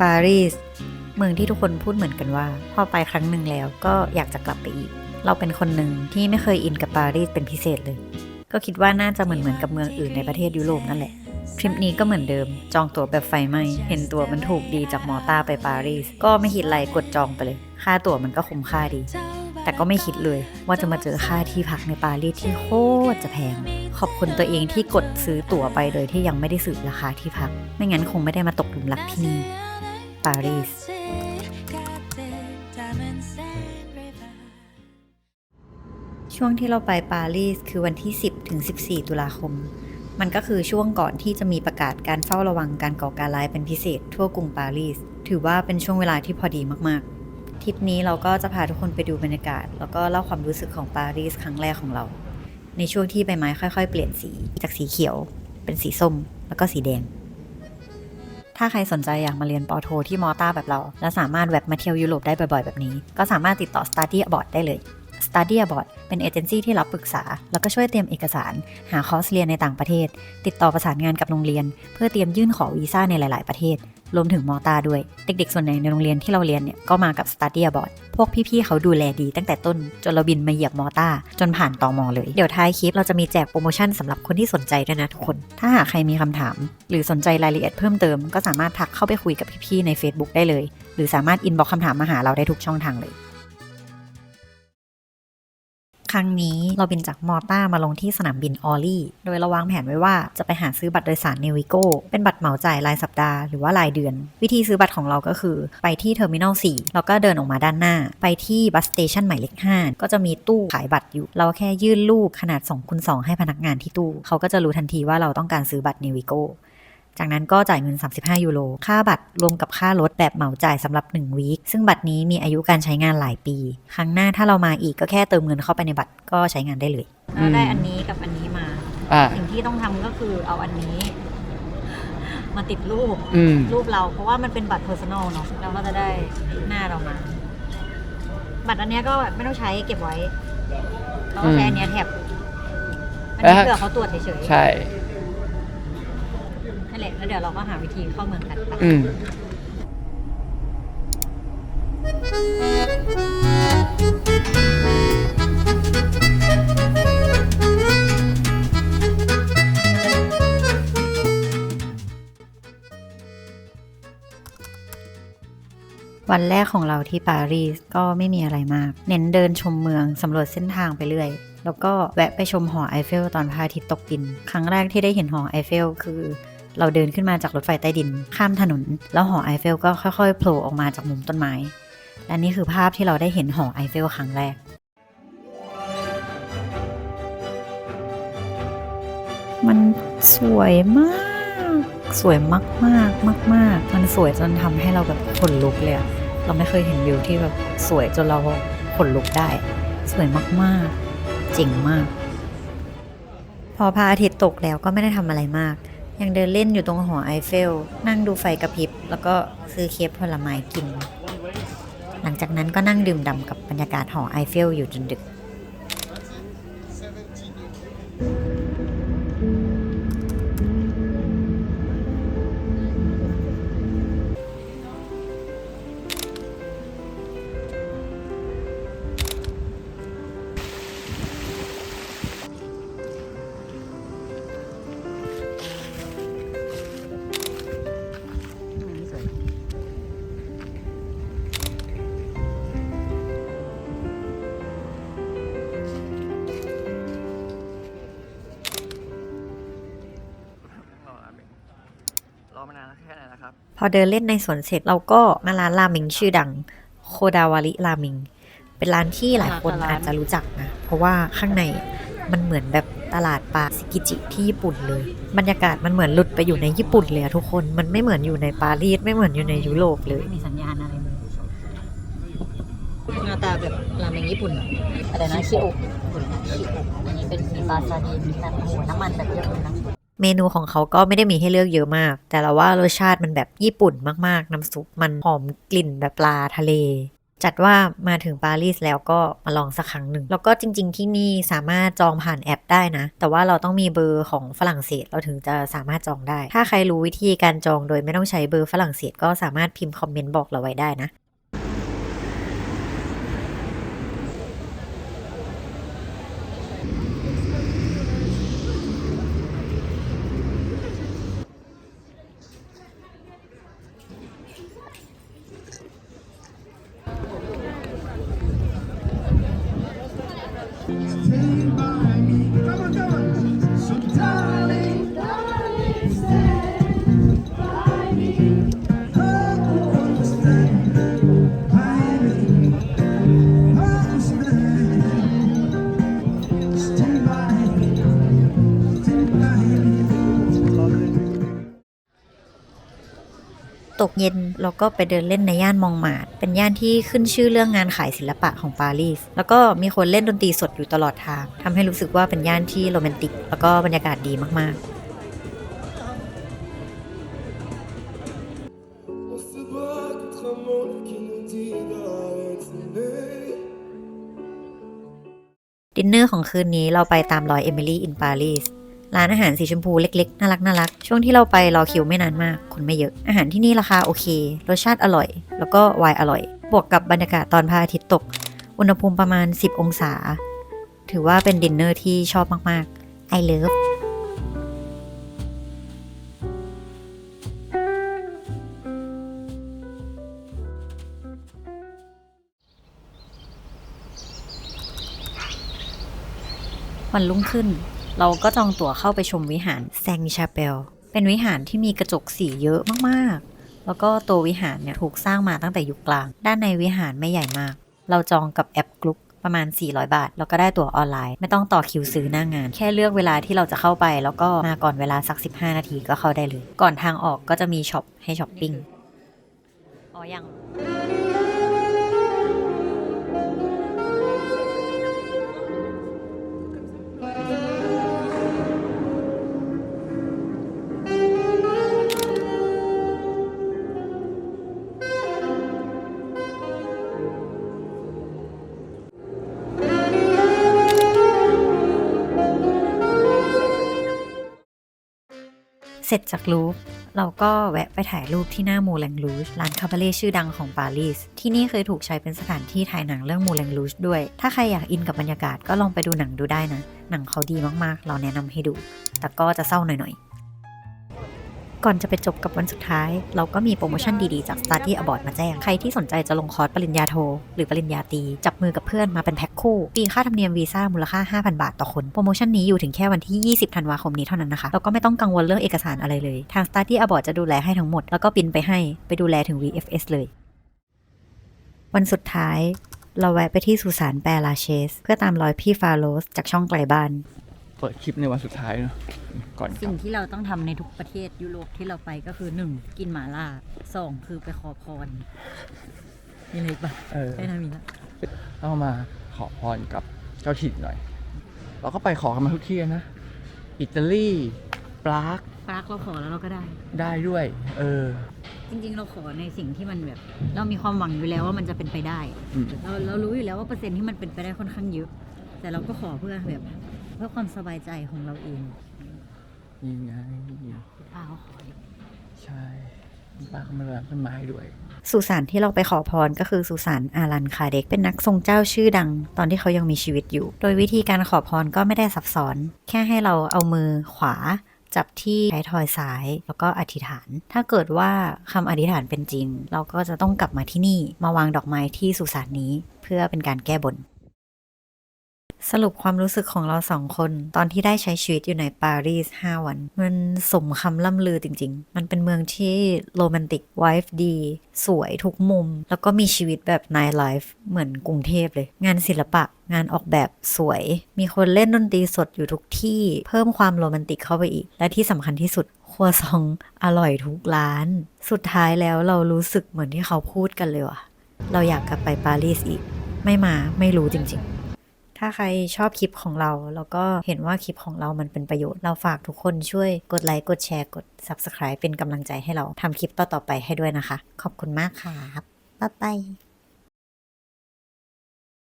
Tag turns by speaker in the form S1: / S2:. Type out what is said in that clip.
S1: ปารีส เมืองที่ทุกคนพูดเหมือนกันว่า พอไปครั้งหนึ่งแล้วก็อยากจะกลับไปอีก เราเป็นคนหนึ่งที่ไม่เคยอินกับปารีสเป็นพิเศษเลย ก็คิดว่าน่าจะเหมือนเหมือนกับเมืองอื่นในประเทศยุโรปนั่นแหละทริปนี้ก็เหมือนเดิม จองตั๋วแบบไฟไหม้เห็นตั๋วมันถูกดีจากมอต้าไปปารีส ก็ไม่คิดอะไรกดจองไปเลย ค่าตั๋วมันก็คุ้มค่าดี แต่ก็ไม่คิดเลยว่าจะมาเจอค่าที่พักในปารีสที่โคตรจะแพง ขอบคุณตัวเองที่กดซื้อตั๋วไปโดยที่ยังไม่ได้สืบราคาที่พัก ไม่งั้นคงไม่ได้มาตกหลุมรักที่นี่ ปารีสช่วงที่เราไปปารีสคือวันที่ 10 ถึง 14 ตุลาคม มันก็คือช่วงก่อนที่จะมีประกาศการเฝ้าระวังการก่อการร้ายเป็นพิเศษทั่วกรุงปารีส ถือว่าเป็นช่วงเวลาที่พอดีมากๆ ทริปนี้เราก็จะพาทุกคนไปดูบรรยากาศ แล้วก็เล่าความรู้สึกของปารีสครั้งแรกของเรา ในช่วงที่ใบไม้ค่อย ๆ เปลี่ยนสีจากสีเขียว เป็นสีส้ม แล้วก็สีแดง ถ้าใครสนใจอยากมาเรียนปอโทที่มอต้าแบบเรา และสามารถแวบมาเที่ยวยุโรปได้บ่อยๆแบบนี้ ก็สามารถติดต่อ Study Abroad ได้เลย Study Abroad เป็นเอเจนซี่ที่รับปรึกษา แล้วก็ช่วยเตรียมเอกสาร หาคอร์สเรียนในต่างประเทศ ติดต่อประสานงานกับโรงเรียน เพื่อเตรียมยื่นขอวีซ่าในหลาย ๆ ประเทศ รวมถึงมอตาด้วย เด็ก ๆ ส่วนใหญ่ในโรงเรียนที่เราเรียนเนี่ยก็มากับ Study Abroad พวกพี่ ๆ เขาดูแลดีตั้งแต่ต้น จนเราบินมาเหยียบมอตาจนผ่านตอมอเลย เดี๋ยวท้ายคลิปเราจะมีแจกโปรโมชั่นสำหรับคนที่สนใจด้วยนะทุกคน ถ้าหากใครมีคำถาม หรือสนใจรายละเอียดเพิ่มเติมก็สามารถทักเข้าไปคุยกับพี่ ๆ ใน Facebook ได้เลย หรือสามารถอินบอกคำถามมาหาเราได้ทุกช่องทางเลย ครั้งนี้เราบินจากมอต้ามาลงที่สนามบินออลลี่ โดยเราวางแผนไว้ว่าจะไปหาซื้อบัตรโดยสารเนวิโกเป็นบัตรเหมาจ่ายรายสัปดาห์หรือว่ารายเดือน วิธีซื้อบัตรของเราก็คือไปที่เทอร์มินอล4แล้วก็เดินออกมาด้านหน้า ไปที่บัสสเตชันหมายเลข5ก็จะมีตู้ขายบัตรอยู่ เราแค่ยื่นรูปขนาด2คูณ2ให้พนักงานที่ตู้ เขาก็จะรู้ทันทีว่าเราต้องการซื้อบัตรเนวิโก จากนั้นก็จ่ายเงิน 35 ยูโร ค่าบัตรรวมกับค่ารถแบบเหมาจ่ายสำหรับ1วีค ซึ่งบัตรนี้มีอายุการใช้งานหลายปี ครั้งหน้าถ้าเรามาอีกก็แค่เติมเงินเข้าไปในบัตรก็ใช้งานได้เลย
S2: อืม
S1: ได้อันนี้กับอันนี้มา
S2: อ่า
S1: สิ่งที่ต้องทำก็คือเอาอันนี้ มาติดรูป
S2: อืม
S1: รูปเรา เพราะว่ามันเป็นบัตรเพอร์ซันอลเนาะเราก็จะได้หน้าเรามา บัตรอันเนี้ยก็ไม่ต้องใช้เก็บไว้เราก็ใช้อันเนี้ยแท็บอันนี้
S2: แล้ว
S1: เผื่อเขาตรวจเฉยๆ
S2: ใช่
S1: นั่นแหละแล้วเดี๋ยวเราก็หาวิธีเข้าเมืองกันไป
S2: อืม
S1: วันแรกของเราที่ปารีสก็ไม่มีอะไรมาก เน้นเดินชมเมือง สำรวจเส้นทางไปเรื่อย แล้วก็แวะไปชมหอไอเฟลตอนพระอาทิตย์ตกดิน ครั้งแรกที่ได้เห็นหอไอเฟลคือ เราเดินขึ้นมาจากรถไฟใต้ดิน ข้ามถนน แล้วหอไอเฟลก็ค่อยๆโผล่ออกมาจากมุมต้นไม้ และนี่คือภาพที่เราได้เห็นหอไอเฟลครั้งแรกมันสวยมาก สวยมากมากมากมากมันสวยจนทำให้เราแบบขนลุกเลยเราไม่เคยเห็นวิวที่แบบสวยจนเราขนลุกได้ สวยมากๆเจ๋งมาก พอพระอาทิตย์ตกแล้วก็ไม่ได้ทำอะไรมาก ยังเดินเล่นอยู่ตรงหอไอเฟล นั่งดูไฟกระพริบ แล้วก็ซื้อเค้กผลไม้กิน หลังจากนั้นก็นั่งดื่มด่ำกับบรรยากาศหอไอเฟลอยู่จนดึก พอเดินเล่นในสวนเสร็จเราก็มาร้านราเมงชื่อดังโคดาวาริราเมงเป็นร้านที่หลายคนอาจจะรู้จักนะ เพราะว่าข้างในมันเหมือนแบบตลาดปลาซิกิจิที่ญี่ปุ่นเลย บรรยากาศมันเหมือนหลุดไปอยู่ในญี่ปุ่นเลยทุกคนมันไม่เหมือนอยู่ในปารีสไม่เหมือนอยู่ในยุโรปเลยมีสัญญาณอะไรหน้าตาแบบราเมงญี่ปุ่นอะไรนะชิโอะชิโอะอันนี้เป็นมีปลาซาดีนแบบโอ้โหน้ำมันแบบเยอะเลยนะ เมนูของเขาก็ไม่ได้มีให้เลือกเยอะมาก แต่เราว่ารสชาติมันแบบญี่ปุ่นมากๆ น้ำซุปมันหอมกลิ่นแบบปลาทะเล จัดว่ามาถึงปารีสแล้วก็มาลองสักครั้งหนึ่ง แล้วก็จริง ๆ ที่นี่สามารถจองผ่านแอปได้นะ แต่ว่าเราต้องมีเบอร์ของฝรั่งเศสเราถึงจะสามารถจองได้ ถ้าใครรู้วิธีการจองโดยไม่ต้องใช้เบอร์ฝรั่งเศสก็สามารถพิมพ์คอมเมนต์บอกเราไว้ได้นะ กเย็นเราก็ไปเดินเล่นในย่านมองมาดเป็นย่านที่ขึ้นชื่อเรื่องงานขายศิลปะของปารีส แล้วก็มีคนเล่นดนตรีสดอยู่ตลอดทางทำให้รู้สึกว่าเป็นย่านที่โรแมนติก แล้วก็บรรยากาศดีมาก
S3: On se bat contre un monde qui nous dit d'arrêter.
S1: ๆดินเนอร์ของคืนนี้เราไปตามรอยเอมิลี่อินปารีส ร้านอาหารสีชมพูเล็กๆ น่ารักน่ารัก ช่วงที่เราไปรอคิวไม่นานมาก คนไม่เยอะ อาหารที่นี่ราคาโอเค รสชาติอร่อย แล้วก็ไวน์อร่อย บวกกับบรรยากาศตอนพระอาทิตย์ตก อุณหภูมิประมาณ 10 องศา ถือว่าเป็นดินเนอร์ที่ชอบมากๆ I love วันรุ่งขึ้น เราก็จองตั๋วเข้าไปชมวิหารแซงชาเปล เป็นวิหารที่มีกระจกสีเยอะมากๆ แล้วก็ตัววิหารเนี่ยถูกสร้างมาตั้งแต่ยุคกลาง ด้านในวิหารไม่ใหญ่มาก เราจองกับแอปกรุ๊ปประมาณ 400 บาท แล้วก็ได้ตั๋วออนไลน์ ไม่ต้องต่อคิวซื้อหน้างาน แค่เลือกเวลาที่เราจะเข้าไป แล้วก็มาก่อนเวลาสัก 15 นาทีก็เข้าได้เลย ก่อนทางออกก็จะมีช็อปให้ช้อปปิ้ง อ๋อยัง เสร็จจากลูฟเราก็แวะไปถ่ายรูปที่หน้ามูแลงลูชร้านคาบาเล่ชื่อดังของปารีส ที่นี่เคยถูกใช้เป็นสถานที่ถ่ายหนังเรื่องมูแลงลูชด้วย ถ้าใครอยากอินกับบรรยากาศก็ลองไปดูหนังดูได้นะ หนังเขาดีมากๆ เราแนะนำให้ดู แต่ก็จะเศร้าหน่อยๆ ก่อนจะไปจบกับวันสุดท้าย เราก็มีโปรโมชั่นดีๆ จาก Study Abroad มาแจ้ง ใครที่สนใจจะลงคอร์สปริญญาโท หรือปริญญาตรีจับมือกับเพื่อนมาเป็นแพ็คคู่ปีค่าธรรมเนียมวีซ่ามูลค่า 5,000 บาทต่อคน โปรโมชั่นนี้อยู่ถึงแค่วันที่ 20 ธันวาคมนี้เท่านั้นนะคะแล้วก็ไม่ต้องกังวลเรื่องเอกสารอะไรเลย ทาง Study Abroad จะดูแลให้ทั้งหมด แล้วก็บินไปให้ไปดูแลถึง VFS เลย วันสุดท้าย เราแวะไปที่สุสานแปรลาเชส เพื่อตามรอยพี่ฟาโรสจากช่องไกลบ้าน
S2: เปิดคลิปในวันสุดท้ายเนอะก่อนกลั
S1: สิ่
S2: บ
S1: งที่เราต้องทำในทุกประเทศยุโรปที่เราไปก็คือหนึ่งกินหมาล่าสองคือไปขอพรมีอะไรอีกปะ
S2: เออ
S1: ได้นะมีละ
S2: ต้องมาขอพรกับเจ้าถิ่นหน่อย เราก็ไปขอกันมาทุกที่นะ อิตาลีปราก
S1: ปรากเราขอแล้วเราก็ได้
S2: ได้ด้วย เออ
S1: จริง ๆ เราขอในสิ่งที่มันแบบ เรามีความหวังอยู่แล้วว่ามันจะเป็นไปได้
S2: อืม
S1: เราเรารู้อยู่แล้วว่าเปอร์เซ็นต์ที่มันเป็นไปได้ค่อนข้างเยอะ แต่เราก็ขอเพื่อแบบ เพื่อความสบายใจของเราเอง
S2: นี่ไง
S1: ป้าเขาขอ
S2: ใช่ปรากมันแบบต้นไม้ด้วย
S1: สุสานที่เราไปขอพรก็คือสุสานอารันคาเด็กเป็นนักทรงเจ้าชื่อดัง ตอนที่เขายังมีชีวิตอยู่ โดยวิธีการขอพรก็ไม่ได้ซับซ้อน แค่ให้เราเอามือขวาจับที่ท้ายทอยซ้าย แล้วก็อธิษฐาน ถ้าเกิดว่าคำอธิษฐานเป็นจริง เราก็จะต้องกลับมาที่นี่ มาวางดอกไม้ที่สุสานนี้ เพื่อเป็นการแก้บน สรุปความรู้สึกของเราสองคน ตอนที่ได้ใช้ชีวิตอยู่ในปารีส 5 วัน มันสมคำล่ำลือจริง ๆ มันเป็นเมืองที่โรแมนติกไวฟ์ดี สวยทุกมุม แล้วก็มีชีวิตแบบไนท์ไลฟ์เหมือนกรุงเทพเลย งานศิลปะงานออกแบบสวย มีคนเล่นดนตรีสดอยู่ทุกที่ เพิ่มความโรแมนติกเข้าไปอีก และที่สำคัญที่สุดครัวซองอร่อยทุกร้าน สุดท้ายแล้วเรารู้สึกเหมือนที่เขาพูดกันเลยว่ะ เราอยากกลับไปปารีสอีก ไม่มาไม่รู้จริง ๆาใครชอบคลิปของเรา แล้วก็เห็นว่าคลิปของเรามันเป็นประโยชน์ เราฝากทุกคนช่วยกดไลค์กดแชร์กด Subscribe เป็นกำลังใจให้เราทำคลิปต่อๆไปให้ด้วยนะคะ ขอบคุณมากครับบ๊ายบาย